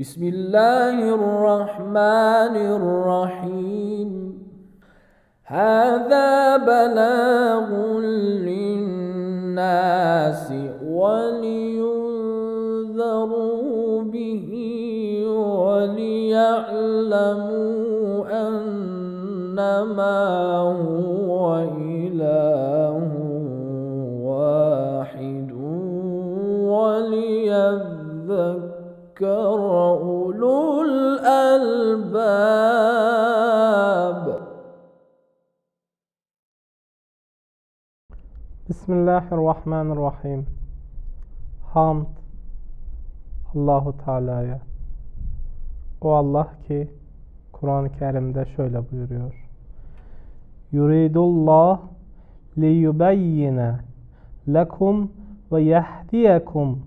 بسم الله الرحمن الرحيم. هذا بلاغ للناس ولينذروا به وليعلموا أنما هو إله وليذكر أولو الألباب Bismillahirrahmanirrahim. Hamd Allahu Teala'ya. O Allah ki Kur'an-ı Kerim'de şöyle buyuruyor. Yuridullah li yubeyyine lekum ve yehdiyekum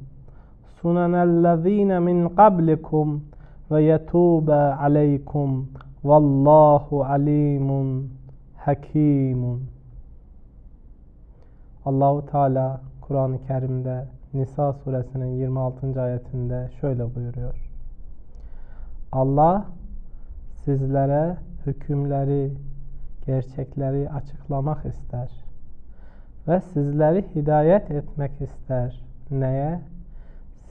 sunanellezine min qablikum ve yetube aleykum vallahu alimun hakimun. Allahu Teala Kur'an-ı Kerim'de Nisa suresinin 26. ayetinde şöyle buyuruyor. Allah sizlere hükümleri, gerçekleri açıklamak ister ve sizleri hidayet etmek ister. Neye?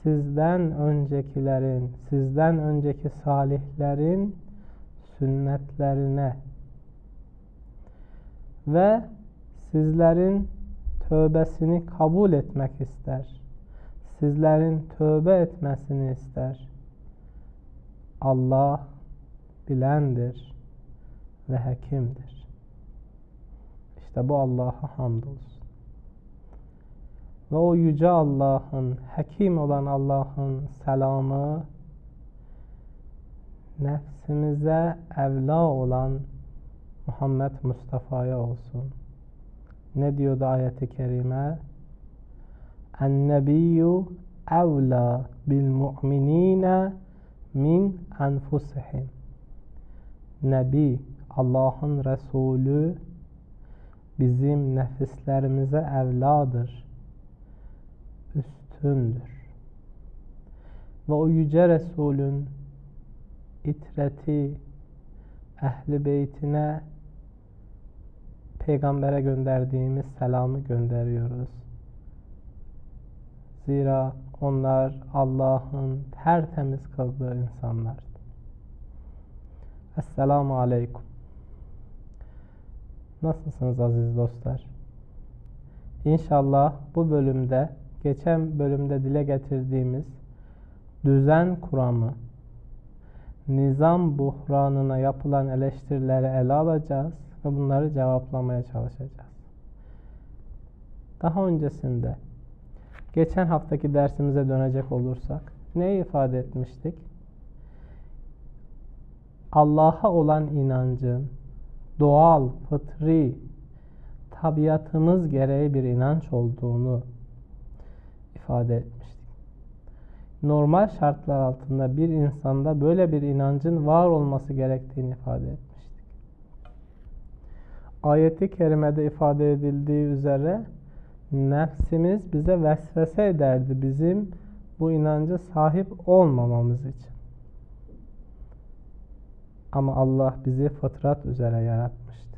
Sizden öncekilerin, sizden önceki salihlerin sünnetlerine ve sizlerin tövbesini kabul etmek ister. Sizlerin tövbe etmesini ister. Allah bilendir ve hekimdir. İşte bu Allah'a hamdolsun. Ve o yüce Allah'ın, hekim olan Allah'ın selamı nefsimize evla olan Muhammed Mustafa'ya olsun. Ne diyordu ayeti kerime? En-nebiyyü evla bil mu'minine min enfusihim. Nebi, Allah'ın Resulü bizim nefislerimize evladır, üstündür. Ve o yüce Resulün itreti, ehli beytine peygambere gönderdiğimiz selamı gönderiyoruz. Zira onlar Allah'ın tertemiz kıldığı insanlardır. Esselamu Aleyküm. Nasılsınız aziz dostlar? İnşallah bu bölümde, geçen bölümde dile getirdiğimiz düzen kuramı, nizam buhranına yapılan eleştirileri ele alacağız ve bunları cevaplamaya çalışacağız. Daha öncesinde geçen haftaki dersimize dönecek olursak neyi ifade etmiştik? Allah'a olan inancın doğal, fıtri, tabiatımız gereği bir inanç olduğunu ifade etmiştik. Normal şartlar altında bir insanda böyle bir inancın var olması gerektiğini ifade etmiştik. Ayeti kerimede ifade edildiği üzere nefsimiz bize vesvese ederdi bizim bu inanca sahip olmamamız için. Ama Allah bizi fıtrat üzere yaratmıştı.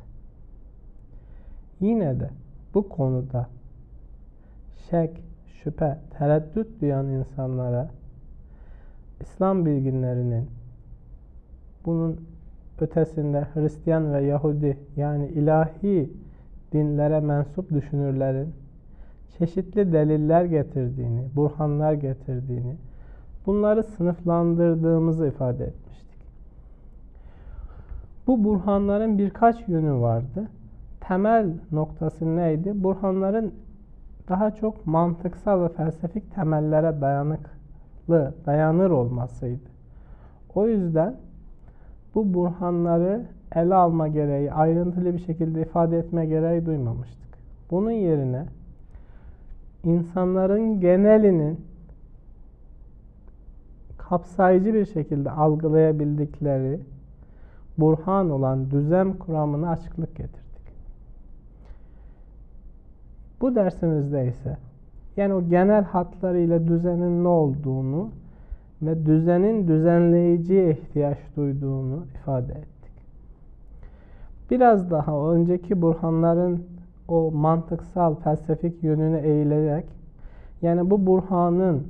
Yine de bu konuda şek, şüphe, tereddüt duyan insanlara İslam bilginlerinin bunun ötesinde Hristiyan ve Yahudi yani ilahi dinlere mensup düşünürlerin çeşitli deliller getirdiğini, burhanlar getirdiğini, bunları sınıflandırdığımızı ifade etmiştik. Bu burhanların birkaç yönü vardı. Temel noktası neydi? Burhanların daha çok mantıksal ve felsefik temellere dayanıklı, dayanır olmasıydı. O yüzden bu burhanları ele alma gereği, ayrıntılı bir şekilde ifade etme gereği duymamıştık. Bunun yerine insanların genelinin kapsayıcı bir şekilde algılayabildikleri burhan olan düzem kuramına açıklık getirdik. Bu dersimizde ise yani o genel hatlarıyla düzenin ne olduğunu ve düzenin düzenleyiciye ihtiyaç duyduğunu ifade ettik. Biraz daha önceki burhanların o mantıksal felsefik yönüne eğilerek yani bu burhanın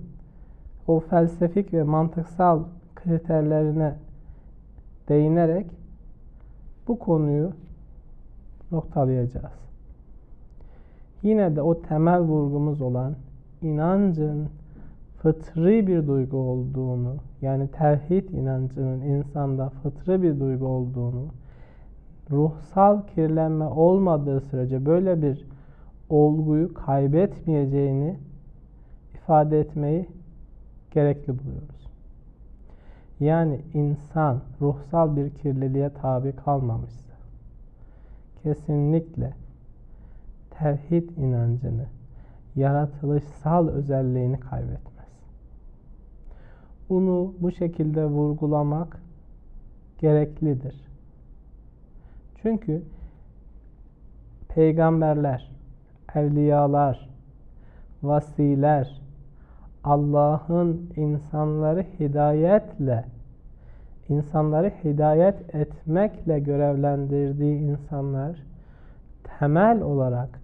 o felsefik ve mantıksal kriterlerine değinerek bu konuyu noktalayacağız. Yine de o temel vurgumuz olan inancın fıtri bir duygu olduğunu, yani tevhid inancının insanda fıtri bir duygu olduğunu, ruhsal kirlenme olmadığı sürece böyle bir olguyu kaybetmeyeceğini ifade etmeyi gerekli buluyoruz. Yani insan ruhsal bir kirliliğe tabi kalmamışsa kesinlikle tevhid inancını, yaratılışsal özelliğini kaybetmez. Bunu bu şekilde vurgulamak gereklidir. Çünkü peygamberler, evliyalar, vasiler, Allah'ın insanları hidayetle, insanları hidayet etmekle görevlendirdiği insanlar temel olarak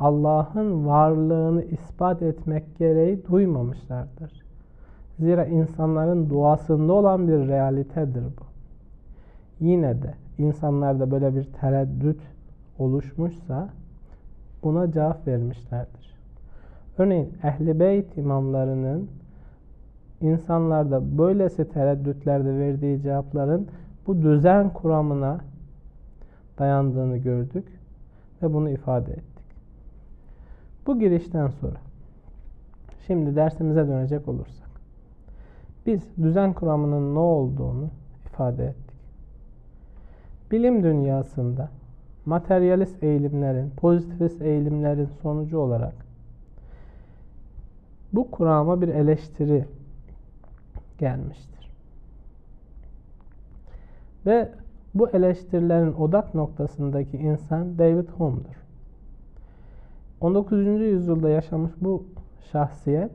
Allah'ın varlığını ispat etmek gereği duymamışlardır. Zira insanların duasında olan bir realitedir bu. Yine de insanlarda böyle bir tereddüt oluşmuşsa buna cevap vermişlerdir. Örneğin Ehl-i Beyt imamlarının insanlarda böylesi tereddütlerde verdiği cevapların bu düzen kuramına dayandığını gördük ve bunu ifade ettik. Bu girişten sonra şimdi dersimize dönecek olursak biz düzen kuramının ne olduğunu ifade ettik. Bilim dünyasında materyalist eğilimlerin, pozitivist eğilimlerin sonucu olarak bu kurama bir eleştiri gelmiştir. Ve bu eleştirilerin odak noktasındaki insan David Hume'dur. 19. yüzyılda yaşamış bu şahsiyet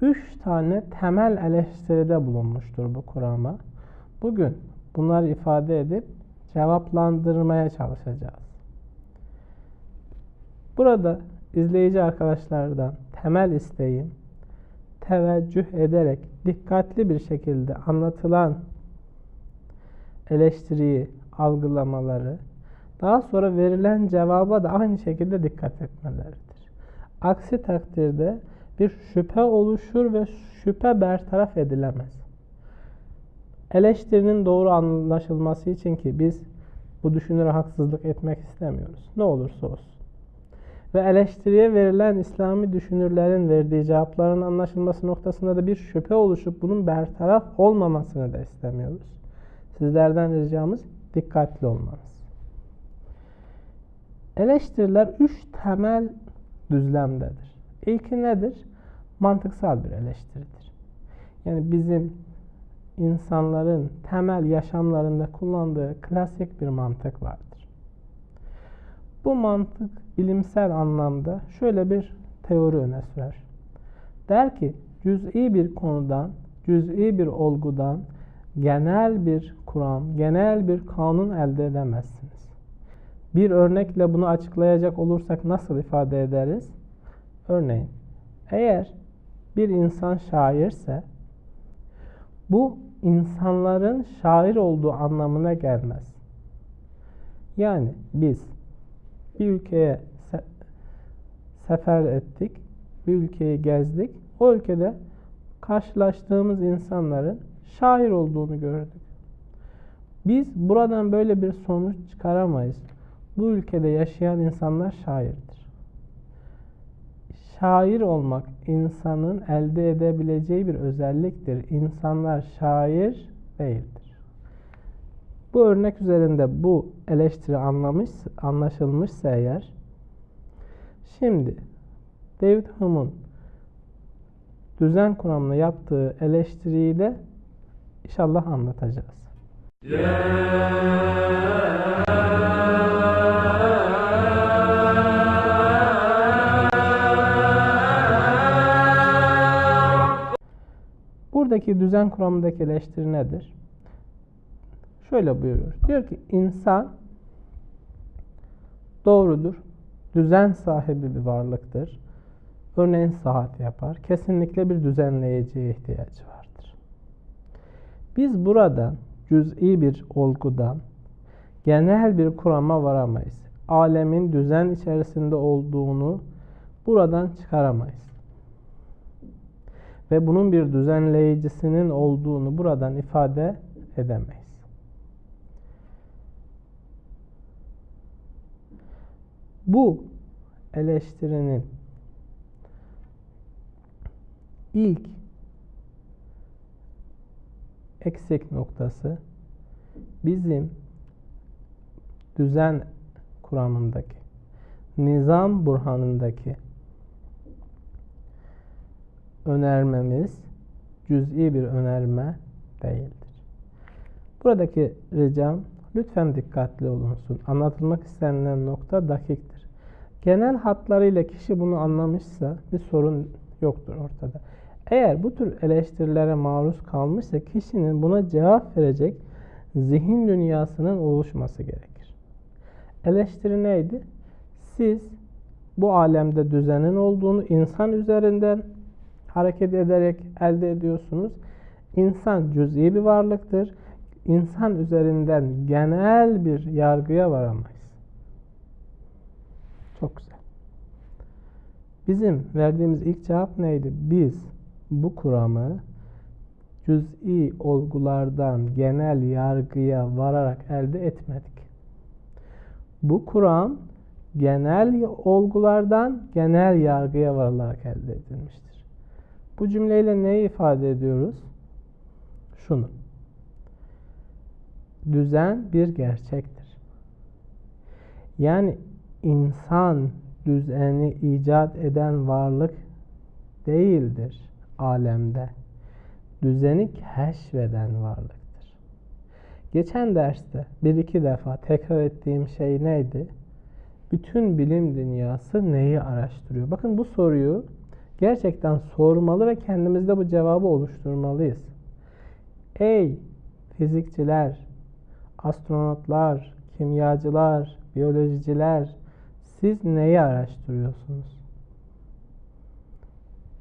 üç tane temel eleştiride bulunmuştur bu kurama. Bugün bunları ifade edip cevaplandırmaya çalışacağız. Burada izleyici arkadaşlardan temel isteğim teveccüh ederek dikkatli bir şekilde anlatılan eleştiriyi algılamaları, daha sonra verilen cevaba da aynı şekilde dikkat etmeleridir. Aksi takdirde bir şüphe oluşur ve şüphe bertaraf edilemez. Eleştirinin doğru anlaşılması için ki biz bu düşünüre haksızlık etmek istemiyoruz. Ne olursa olsun. Ve eleştiriye verilen İslami düşünürlerin verdiği cevapların anlaşılması noktasında da bir şüphe oluşup bunun bertaraf olmamasını da istemiyoruz. Sizlerden ricamız dikkatli olmanız. Eleştiriler üç temel düzlemdedir. İlki nedir? Mantıksal bir eleştiridir. Yani bizim insanların temel yaşamlarında kullandığı klasik bir mantık vardır. Bu mantık bilimsel anlamda şöyle bir teori öne sürer. Der ki cüz'i bir konudan, cüz'i bir olgudan genel bir kuram, genel bir kanun elde edemezsiniz. Bir örnekle bunu açıklayacak olursak nasıl ifade ederiz? Örneğin, eğer bir insan şairse bu insanların şair olduğu anlamına gelmez. Yani biz bir ülkeye se sefer ettik, bir ülkeyi gezdik. O ülkede karşılaştığımız insanların şair olduğunu gördük. Biz buradan böyle bir sonuç çıkaramayız. Bu ülkede yaşayan insanlar şairdir. Şair olmak insanın elde edebileceği bir özelliktir. İnsanlar şair değildir. Bu örnek üzerinde bu eleştiri anlamış, anlaşılmışsa eğer şimdi David Hume'un düzen kuramına yaptığı eleştiriyi de inşallah anlatacağız. Buradaki düzen kuramındaki eleştiri nedir? Şöyle buyuruyor. Diyor ki insan doğrudur. Düzen sahibi bir varlıktır. Örneğin saat yapar. Kesinlikle bir düzenleyiciye ihtiyacı vardır. Biz buradan cüz'i bir olgudan genel bir kurama varamayız. Alemin düzen içerisinde olduğunu buradan çıkaramayız. Ve bunun bir düzenleyicisinin olduğunu buradan ifade edemeyiz. Bu eleştirinin ilk eksik noktası bizim düzen kuramındaki, nizam burhanındaki önermemiz cüz'i bir önerme değildir. Buradaki ricam lütfen dikkatli olunsun. Anlatılmak istenilen nokta dakiktir. Genel hatlarıyla kişi bunu anlamışsa bir sorun yoktur ortada. Eğer bu tür eleştirilere maruz kalmışsa kişinin buna cevap verecek zihin dünyasının oluşması gerekir. Eleştiri neydi? Siz bu alemde düzenin olduğunu insan üzerinden hareket ederek elde ediyorsunuz. İnsan cüz'i bir varlıktır. İnsan üzerinden genel bir yargıya varamayız. Çok güzel. Bizim verdiğimiz ilk cevap neydi? Biz bu kuramı cüz'i olgulardan genel yargıya vararak elde etmedik. Bu kuram genel olgulardan genel yargıya varılarak elde edilmiştir. Bu cümleyle neyi ifade ediyoruz? Şunu. Düzen bir gerçektir. Yani insan düzeni icat eden varlık değildir alemde. Düzeni keşfeden varlıktır. Geçen derste bir iki defa tekrar ettiğim şey neydi? Bütün bilim dünyası neyi araştırıyor? Bakın bu soruyu gerçekten sormalı ve kendimizde bu cevabı oluşturmalıyız. Ey fizikçiler, astronotlar, kimyacılar, biyolojiciler siz neyi araştırıyorsunuz?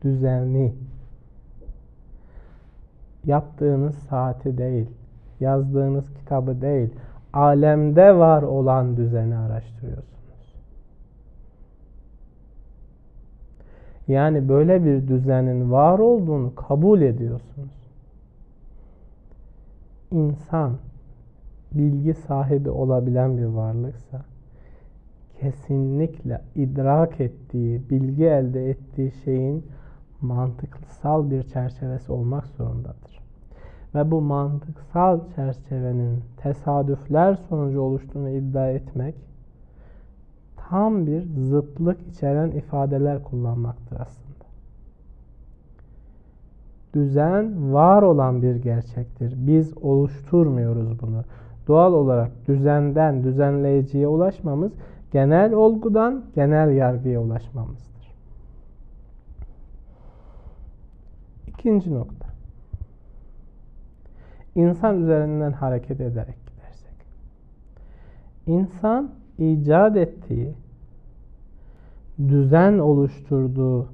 Düzenli. Yaptığınız saati değil, yazdığınız kitabı değil, alemde var olan düzeni araştırıyorsunuz. Yani böyle bir düzenin var olduğunu kabul ediyorsunuz. İnsan bilgi sahibi olabilen bir varlıksa kesinlikle idrak ettiği, bilgi elde ettiği şeyin mantıksal bir çerçevesi olmak zorundadır. Ve bu mantıksal çerçevenin tesadüfler sonucu oluştuğunu iddia etmek tam bir zıtlık içeren ifadeler kullanmaktır aslında. Düzen var olan bir gerçektir. Biz oluşturmuyoruz bunu. Doğal olarak düzenden düzenleyiciye ulaşmamız genel olgudan genel yargıya ulaşmamızdır. İkinci nokta. İnsan üzerinden hareket ederek gidersek. İnsan icat ettiği, düzen oluşturduğu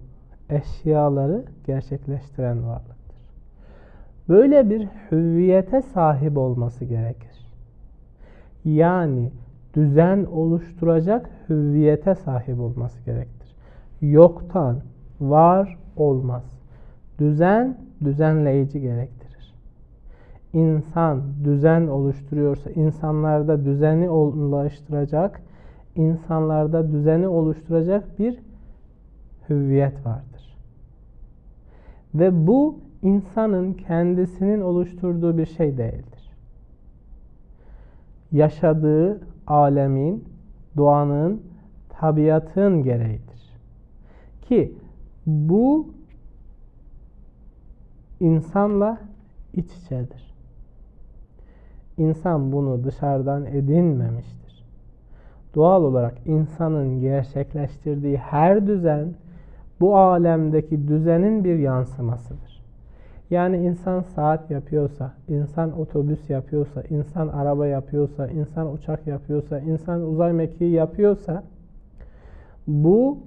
eşyaları gerçekleştiren varlıktır. Böyle bir hüviyete sahip olması gerekir. Yani düzen oluşturacak hüviyete sahip olması gerektir. Yoktan var olmaz. Düzen düzenleyici gerektirir. İnsan düzen oluşturuyorsa insanlarda düzeni oluşturacak, insanlarda düzeni oluşturacak bir hüviyet vardır. Ve bu insanın kendisinin oluşturduğu bir şey değildir. Yaşadığı alemin, doğanın, tabiatın gereğidir. Ki bu insanla iç içedir. İnsan bunu dışarıdan edinmemiştir. Doğal olarak insanın gerçekleştirdiği her düzen bu alemdeki düzenin bir yansımasıdır. Yani insan saat yapıyorsa, insan otobüs yapıyorsa, insan araba yapıyorsa, insan uçak yapıyorsa, insan uzay mekiği yapıyorsa bu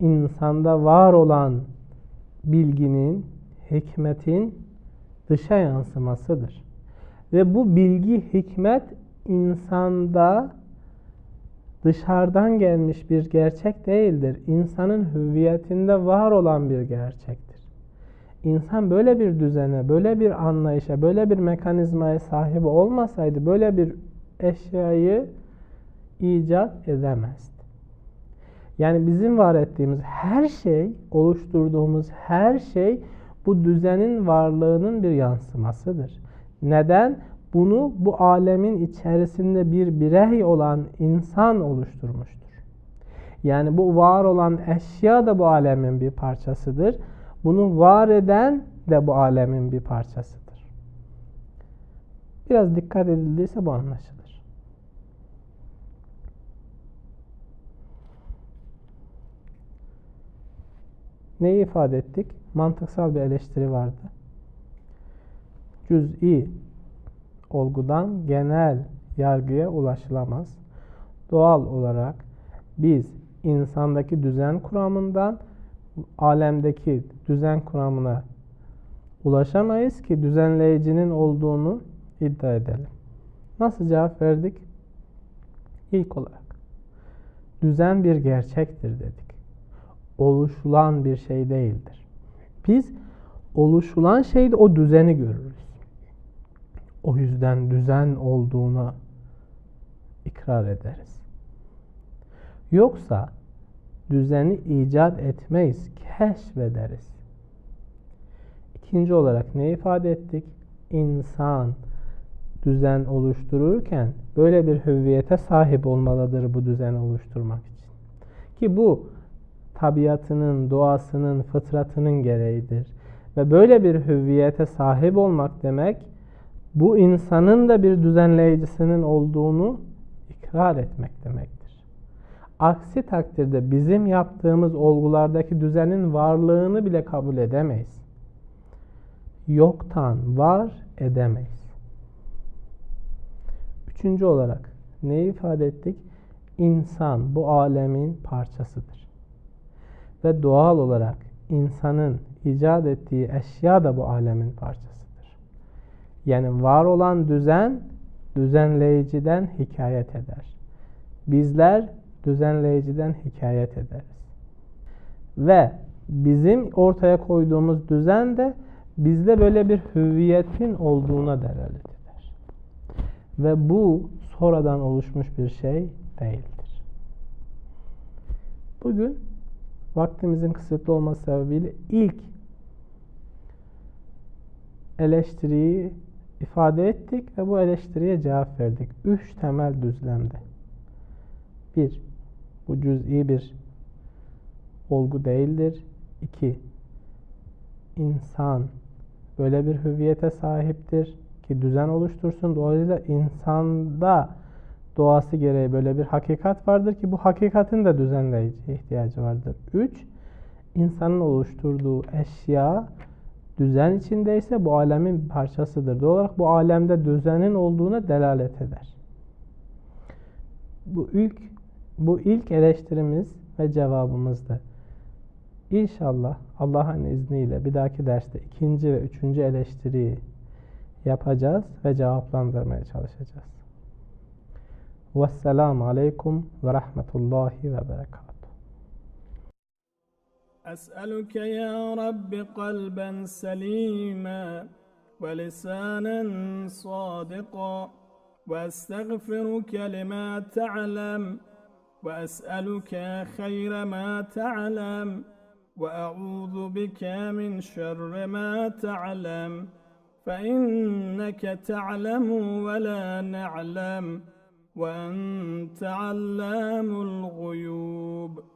insanda var olan bilginin, hikmetin dışa yansımasıdır. Ve bu bilgi, hikmet insanda dışarıdan gelmiş bir gerçek değildir. İnsanın hüviyetinde var olan bir gerçektir. İnsan böyle bir düzene, böyle bir anlayışa, böyle bir mekanizmaya sahip olmasaydı böyle bir eşyayı icat edemezdi. Yani bizim var ettiğimiz her şey, oluşturduğumuz her şey bu düzenin varlığının bir yansımasıdır. Neden? Bunu bu alemin içerisinde bir birey olan insan oluşturmuştur. Yani bu var olan eşya da bu alemin bir parçasıdır. Bunu var eden de bu alemin bir parçasıdır. Biraz dikkat edildiyse bu anlaşılır. Neyi ifade ettik? Mantıksal bir eleştiri vardı. Cüz'i olgudan genel yargıya ulaşılamaz. Doğal olarak biz insandaki düzen kuramından alemdeki düzen kuramına ulaşamayız ki düzenleyicinin olduğunu iddia edelim. Nasıl cevap verdik? İlk olarak düzen bir gerçektir dedik. Oluşulan bir şey değildir. Biz oluşulan şeyde o düzeni görürüz. O yüzden düzen olduğuna ikrar ederiz. Yoksa düzeni icat etmeyiz, keşfederiz. İkinci olarak ne ifade ettik? İnsan düzen oluştururken böyle bir hüviyete sahip olmalıdır bu düzeni oluşturmak için. Ki bu tabiatının, doğasının, fıtratının gereğidir. Ve böyle bir hüviyete sahip olmak demek bu insanın da bir düzenleyicisinin olduğunu ikrar etmek demektir. Aksi takdirde bizim yaptığımız olgulardaki düzenin varlığını bile kabul edemeyiz. Yoktan var edemeyiz. Üçüncü olarak neyi ifade ettik? İnsan bu alemin parçasıdır. Ve doğal olarak insanın icat ettiği eşya da bu alemin parçasıdır. Yani var olan düzen düzenleyiciden hikayet eder. Bizler düzenleyiciden hikayet ederiz. Ve bizim ortaya koyduğumuz düzen de bizde böyle bir hüviyetin olduğuna delalet eder. Ve bu sonradan oluşmuş bir şey değildir. Bugün vaktimizin kısıtlı olması sebebiyle ilk eleştiriyi ifade ettik ve bu eleştiriye cevap verdik. Üç temel düzlemde. Bir, bu cüz'i bir olgu değildir. İki, insan böyle bir hüviyete sahiptir ki düzen oluştursun. Dolayısıyla insanda doğası gereği böyle bir hakikat vardır ki bu hakikatin de düzenleyici ihtiyacı vardır. Üç, insanın oluşturduğu eşya düzen içindeyse bu alemin parçasıdır. Doğal olarak bu alemde düzenin olduğuna delalet eder. Bu ilk bu ilk eleştirimiz ve cevabımızdı. İnşallah Allah'ın izniyle bir dahaki derste ikinci ve üçüncü eleştiriyi yapacağız ve cevaplandırmaya çalışacağız. Vesselamu Aleyküm ve Rahmetullahi ve Berekatuhu. أسألك يا رب قلبا سليما ولسانا صادقا وأستغفرك لما تعلم وأسألك خير ما تعلم وأعوذ بك من شر ما تعلم فإنك تعلم ولا نعلم وأنت علام الغيوب.